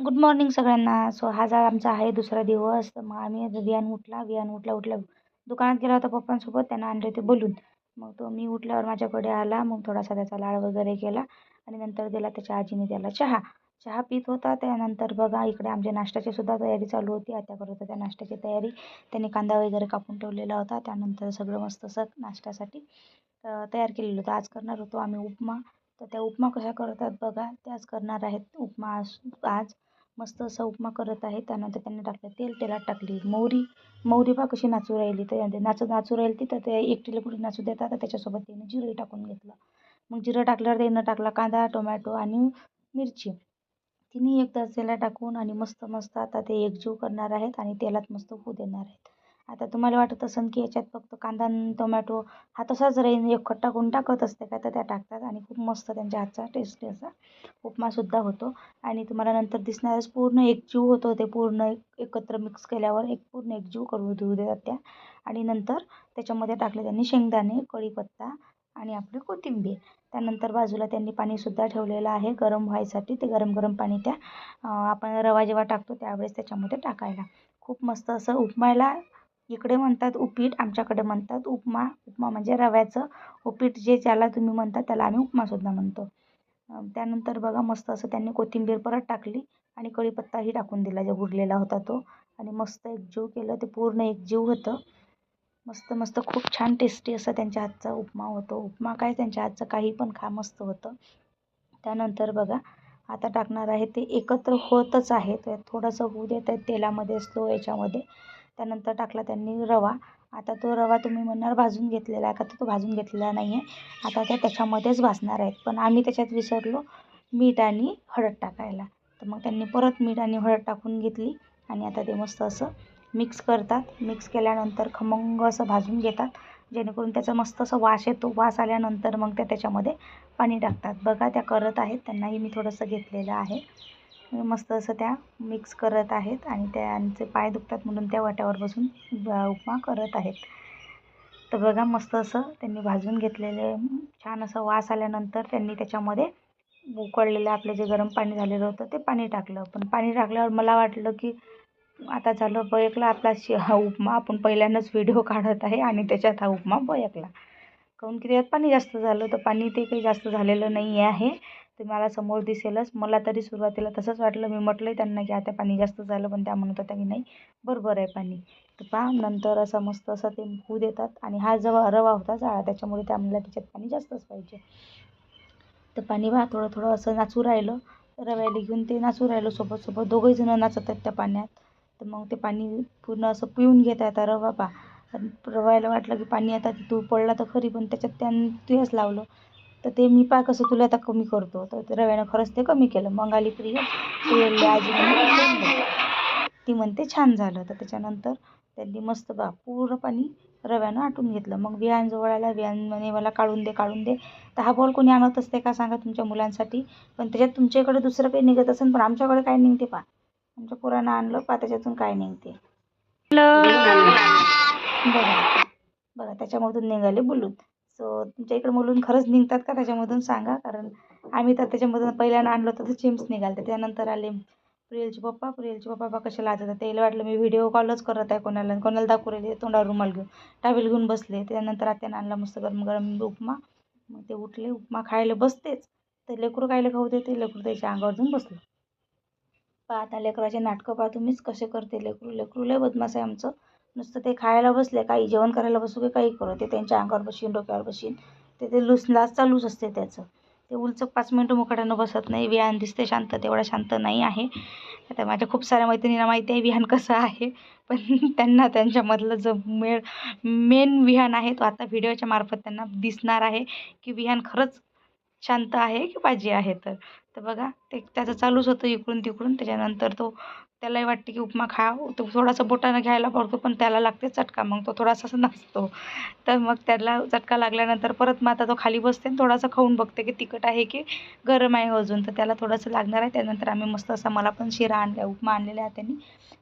Good morning सगळ्यांना. So हा जा आमचा आहे दुसरा दिवस. तर मग आम्ही वियान उठला. वियान उठला उठल्या दुकानात गेला होता पप्पांसोबत. त्यांना आणले होते बोलून. मग तो मी उठल्यावर माझ्याकडे आला. मग थोडासा त्याचा लाळ वगैरे केला. आणि नंतर दिला त्याच्या आजीने त्याला चहा. चहा पित होता. त्यानंतर बघा इकडे आमच्या नाश्त्याची सुद्धा तयारी चालू होती. आता करत होत्या नाश्त्याची तयारी. त्यांनी कांदा वगैरे कापून ठेवलेला होता. त्यानंतर सगळं मस्त असं नाश्त्यासाठी तयार केलेलं होतं. आज करणार होतो आम्ही उपमा. तर त्या उपमा कशा करतात बघा. त्याच करणार आहेत. उपमा आज आज मस्त असा उपमा करत आहे. त्यानंतर त्यांनी टाकलं तेल. तेलात टाकली मोहरी. मोहरी बा कशी नाचू राहिली. तर नाचू नाचू राहिली तर ते एकटीला कुठे नाचू देतात. तर त्याच्यासोबत त्यांनी जिरं टाकून घेतलं. मग जिरं टाकल्यावर त्यानं टाकला कांदा टोमॅटो आणि मिरची. तिन्ही एकदा तेलात टाकून आणि मस्त मस्त आता ते एकजीव करणार आहेत आणि तेलात मस्त होऊ देणार आहेत. आता तुम्हाला वाटत असेल की याच्यात फक्त कांदा आणि टोमॅटो हा तसाच रेन एक टाकून टाकत असते का तर त्या टाकतात. आणि खूप मस्त त्यांच्या हातचा टेस्टी असा उपमासुद्धा होतो. आणि तुम्हाला नंतर दिसणारच पूर्ण एकजीव होतो ते पूर्ण एक एकत्र मिक्स केल्यावर एक पूर्ण एकजीव करून देऊ देतात त्या. आणि नंतर त्याच्यामध्ये टाकले त्यांनी शेंगदाणे कढीपत्ता आणि आपली कोथिंबीर. त्यानंतर बाजूला त्यांनी पाणीसुद्धा ठेवलेलं आहे गरम व्हायसाठी. ते गरम गरम पाणी त्या आपण रवा जेव्हा टाकतो त्यावेळेस त्याच्यामध्ये टाकायला. खूप मस्त असं उपमायला इकडे म्हणतात उपीट आमच्याकडे म्हणतात उपमा. उपमा म्हणजे रव्याचं उपीट जे ज्याला तुम्ही म्हणता त्याला आम्ही उपमासुद्धा म्हणतो. त्यानंतर बघा मस्त असं त्यांनी कोथिंबीर परत टाकली आणि कढीपत्ताही टाकून दिला जो उरलेला होता तो. आणि मस्त एकजीव केलं ते पूर्ण एकजीव होतं. मस्त मस्त खूप छान टेस्टी असं त्यांच्या हातचा उपमा होतो. उपमा काय त्यांच्या हातचं काही पण खा मस्त होतं. त्यानंतर बघा आता टाकणार आहे ते एकत्र होतच आहे. तर थोडंसं होऊ देत आहे तेलामध्ये स्लो याच्यामध्ये. त्यानंतर टाकला त्यांनी रवा. आता तो रवा तुम्ही म्हणणार भाजून घेतलेला आहे का? तर तो भाजून घेतलेला नाही आहे आता त्या त्याच्यामध्येच भाजणार आहेत. पण आम्ही त्याच्यात विसरलो मीठ आणि हळद टाकायला. तर मग त्यांनी परत मीठ आणि हळद टाकून घेतली आणि आता ते मस्त असं मिक्स करतात. मिक्स केल्यानंतर खमंग असं भाजून घेतात. जेणेकरून त्याचा मस्त असं वास येतो. वास आल्यानंतर मग त्या त्याच्यामध्ये पाणी टाकतात. बघा त्या करत आहेत. त्यांनाही मी थोडंसं घेतलेलं आहे. मस्त असं त्या मिक्स करत आहेत आणि त्यांचे पाय दुखतात म्हणून त्या वाट्यावर बसून उपमा करत आहेत. तर बघा मस्त असं त्यांनी भाजून घेतलेले छान असं वास आल्यानंतर त्यांनी त्याच्यामध्ये उकळलेलं आपलं जे गरम पाणी झालेलं होतं ते पाणी टाकलं. पण पाणी टाकल्यावर मला वाटलं की आता झालं बयकला आपला शि हा उपमा. आपण पहिल्यांदाच व्हिडिओ काढत आहे आणि त्याच्यात हा उपमा बयकला काहून की त्याच्यात पाणी जास्त झालं तर पाणी ते काही जास्त झालेलं नाही आहे. ते मला समोर दिसेलच. मला तरी सुरुवातीला तसंच वाटलं. मी म्हटलंही त्यांना की आता पाणी जास्त झालं पण त्या म्हणत होत्या की नाही बरोबर आहे पाणी. तर पहा नंतर असं मस्त असं ते होऊ देतात. आणि हा जवा रवा होता जाळा त्याच्यामुळे त्या म्हणल्या त्याच्यात पाणी जास्तच पाहिजे. तर पाणी पहा थोडं थोडं असं नाचू राहिलं. रव्याला घेऊन ते नाचू राहिलं सोबत सोबत दोघंही जणं नाचत आहेत त्या पाण्यात. तर मग ते पाणी पूर्ण असं पिऊन घेत आहे रवा पा रवायला वाटलं की पाणी आता तू पडला तर खरी पण त्याच्यात त्यानं तुझ्याच लावलं. तर ते मी पा कसं तुला आता कमी करतो? तर रव्यानं खरंच ते कमी केलं. मग आली प्रिय. प्रियली आजी ती म्हणते छान झालं. तर त्याच्यानंतर त्यांनी मस्त बा पूर्ण पाणी रव्यानं आटून घेतलं. मग विहान जवळ आला. विहान म्हणे मला काढून दे काढून दे. तर हा बॉल कोणी आणत असते का सांगा तुमच्या मुलांसाठी. पण त्याच्यात तुमच्याकडे दुसरं काही निघत असेल पण आमच्याकडे काय निघते पा? आमच्या पोरानं आणलं पा त्याच्यातून काय निघते? बघा. बघा त्याच्यामधून निघाले बुलून सो तुमच्या इकडे मुलून खरंच निघतात का त्याच्यामधून सांगा? कारण आम्ही तर त्याच्यामधून पहिल्यांदा आणलं होतं तर चिम्स निघाले त्यानंतर आले प्रियलचे पप्पा. प्रियलचे पप्पा बा कसे लाजत होते त्याला वाटलं मी व्हिडिओ कॉलच करत आहे कोणाला. कोणाला दाखवू राहिले? तोंडावर रुमाल घेऊन. टावेल घेऊन बसले. त्यानंतर आत्यानं आणला मस्त गरम गरम उपमा. मग ते उठले. उपमा खायला बसतेच. तर लेकरू खायला खाऊ देते? लेकरू त्याच्या अंगावर जाऊन बसलं. पहा आता लेकराचे नाटकं पहा तुम्हीच कसे करते लेकरू. लेकरू लय बदमाश आहे आमचं. नुसतं ते खायला बसले काही जेवण करायला बसू की काही करू ते त्यांच्या अंगावर बसीन डोक्यावर बसीन ते ते लूस लाच चालूच असते त्याचं. ते उलचं पाच मिनटं मुकाट्यानं बसत नाही विहान दिसते शांत तेवढा शांत नाही आहे. आता माझ्या खूप साऱ्या मैत्रिणींना माहिती आहे विहान कसं आहे. पण त्यांना त्यांच्यामधलं जो मेळ मेन विहान आहे तो आता व्हिडिओच्या मार्फत त्यांना दिसणार आहे की विहान खरंच शांत आहे की पाजी आहे तर? तर बघा ते त्याचं चालूच होतं इकडून तिकडून. त्याच्यानंतर तो त्यालाही वाटते की उपमा खा. तो थोडासा बोटानं घ्यायला पडतो पण त्याला लागते चटका. मग तो थोडासा नाचतो. तर मग त्याला चटका लागल्यानंतर परत मग आता तो खाली बसते आणि थोडासा खाऊन बघते की तिखट आहे की गरम आहे अजून. तर त्याला थोडंसं लागणार आहे. त्यानंतर आम्ही मस्त असा मला पण शिरा आणल्या उपमा आणलेला आहे त्यांनी.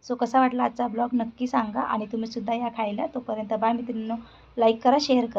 सो कसा वाटला आजचा ब्लॉग नक्की सांगा आणि तुम्हीसुद्धा या खायला. तोपर्यंत बाय मित्रांनो लाईक करा शेअर करा.